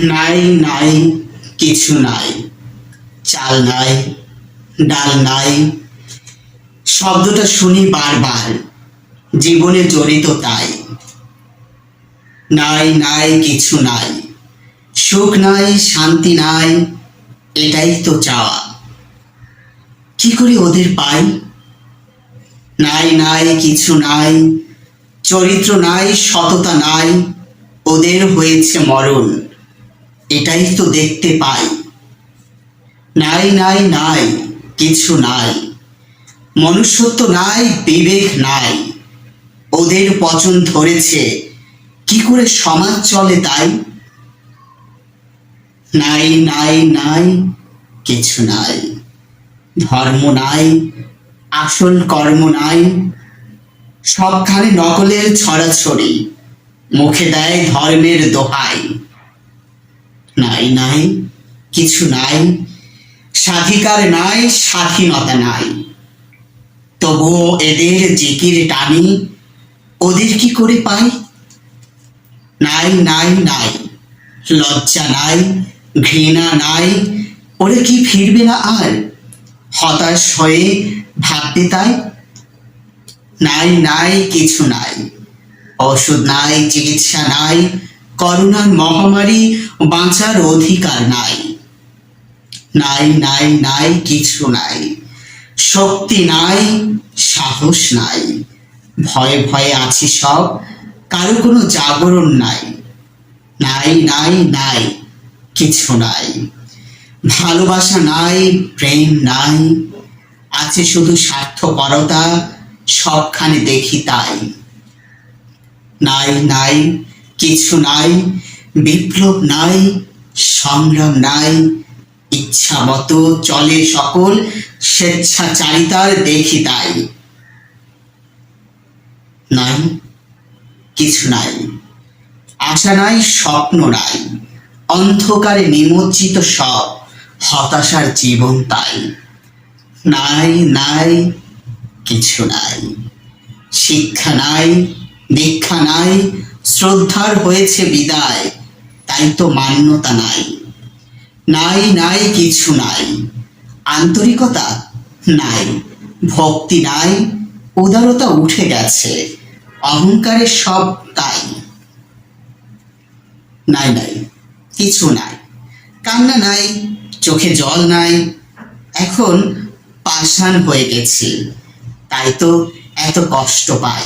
নাই নাই, কিছু নাই। চাল নাই, ডাল নাই। শব্দটা শুনি বারবার, জীবনে জড়িত তাই। নাই নাই, কিছু নাই। সুখ নাই, শান্তি নাই, এটাই তো চাওয়া। কি করে ওদের পাই? নাই নাই, কিছু নাই চরিত্র নাই, সততা নাই, ওদের হয়েছে মরণ। এটাই তো দেখতে পাই। নাই নাই নাই, কিছু নাই। মনুষ্যত্ব নাই, বিবেক নাই। ওদের পচন ধরেছে, কি করে সমাজ চলে তাই? নাই নাই নাই, কিছু নাই। ধর্ম নাই, আসল কর্ম নাই সবখানে নকলের ছড়াছড়ি, মুখে দেয় ধর্মের দোহাই। নাই নাই, কিছু নাই, স্বাধিকার নাই, স্বাধীনতা নাই। তবুও এদের জিকির টানি, ওদের কি করে পাই? নাই নাই নাই, লজ্জা নাই, ঘৃণা নাই, ওরে কি ফিরবে না আর? হতাশ হয়ে ভাবতে তাই নাই নাই, কিছু নাই। ওষুধ নাই, চিকিৎসা নাই করোনার মহামারী বাঁচার অধিকার নাই। নাই নাই নাই, কিছু নাই। শক্তি নাই, সাহস নাই। ভয়ে ভয়ে আছি সব, কারও কোনো জাগরণ নাই। নাই নাই নাই, কিছু নাই। ভালোবাসা নাই, প্রেম নাই। আছে শুধু স্বার্থপরতা সবখানে দেখি তাই। নাই নাই, কিছু নাই, বিপ্লব নাই, সংগ্রাম নাই, ইচ্ছা মতো চলে সকল স্বেচ্ছাচারিতার দেখি তাই। নাই, কিছু নাই, আশা নাই, স্বপ্ন নাই, অন্ধকারে নিমজ্জিত সব, হতাশার জীবন তাই। নাই নাই কিছু নাই। শিক্ষা নাই, দীক্ষা নাই, শ্রদ্ধার হয়েছে বিদায়, তাই তো মান্যতা নাই। নাই নাই, কিছু নাই, আন্তরিকতা নাই, ভক্তি নাই, উদারতা উঠে গেছে, অহংকারের সব তাই। নাই নাই, কিছু নাই, কান্না নাই, চোখে জল নাই, এখন পাষাণ হয়ে গেছি। তাই তো এত কষ্ট পাই।